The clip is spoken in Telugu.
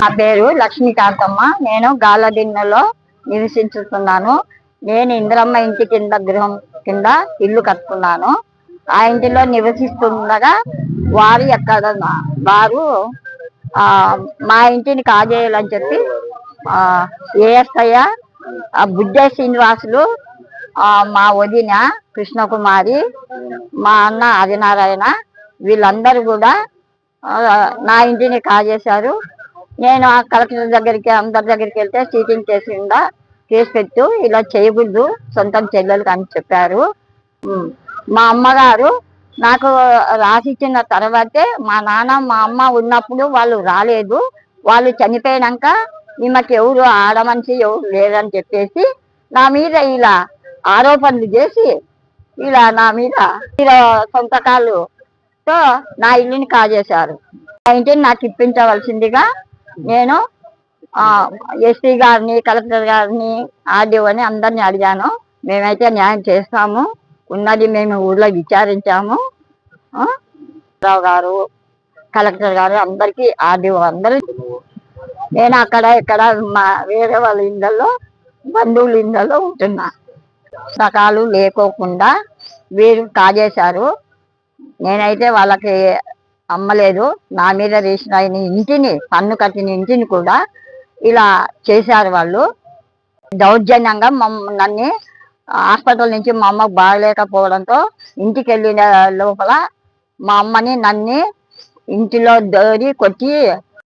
నా పేరు లక్ష్మీకాంతమ్మ. నేను గాలదిన్నెలో నివసించుతున్నాను. నేను ఇందిరమ్మ ఇంటి కింద గృహం కింద ఇల్లు కట్టుకున్నాను. ఆ ఇంటిలో నివసిస్తుండగా వారు ఎక్కడ వారు మా ఇంటిని కాజేయాలని చెప్పి ఏఎస్ఐ ఆ బుద్ధ శ్రీనివాసులు మా వదిన కృష్ణకుమారి మా అన్న ఆదినారాయణ వీళ్ళందరూ కూడా నా ఇంటిని కాజేశారు. నేను ఆ కలెక్టర్ దగ్గరికి అందరి దగ్గరికి వెళ్తే చీటింగ్ చేసిందా కేసు పెట్టు ఇలా చేయకూడదు సొంతం చెల్లెలు అని చెప్పారు. మా అమ్మగారు నాకు రాసిచ్చిన తర్వాతే మా నాన్న మా అమ్మ ఉన్నప్పుడు వాళ్ళు రాలేదు. వాళ్ళు చనిపోయాక ఈమెకి ఎవరు ఆడమనిషి ఎవరు లేరని చెప్పేసి నా మీద ఇలా ఆరోపణలు చేసి ఇలా నా మీద సొంతకాలు సొంతకాలుతో నా ఇల్లుని కాజేశారు. ఆ ఇంటిని నాకు ఇప్పించవలసిందిగా నేను ఎస్పీ గారిని కలెక్టర్ గారిని ఆర్డీఓని అందరిని అడిగాను. మేమైతే న్యాయం చేస్తాము. ఉన్నది మేము ఊర్లో విచారించాము. రావు గారు కలెక్టర్ గారు అందరికి ఆర్డీఓ అందరూ నేను అక్కడ ఇక్కడ మా వేరే వాళ్ళ ఇళ్ళల్లో బంధువుల ఇళ్ళల్లో ఉంటున్నా. సకాలు లేకోకుండా వీరు కాజేశారు. నేనైతే వాళ్ళకి అమ్మలేదు. నా మీద వేసిన ఆయన ఇంటిని పన్ను కట్టిన ఇంటిని కూడా ఇలా చేశారు వాళ్ళు. దౌర్జన్యంగా మమ్మ నన్ను హాస్పిటల్ నుంచి మా అమ్మకు బాగలేకపోవడంతో ఇంటికి వెళ్ళిన లోపల మా అమ్మని నన్ను ఇంటిలో దోరి కొట్టి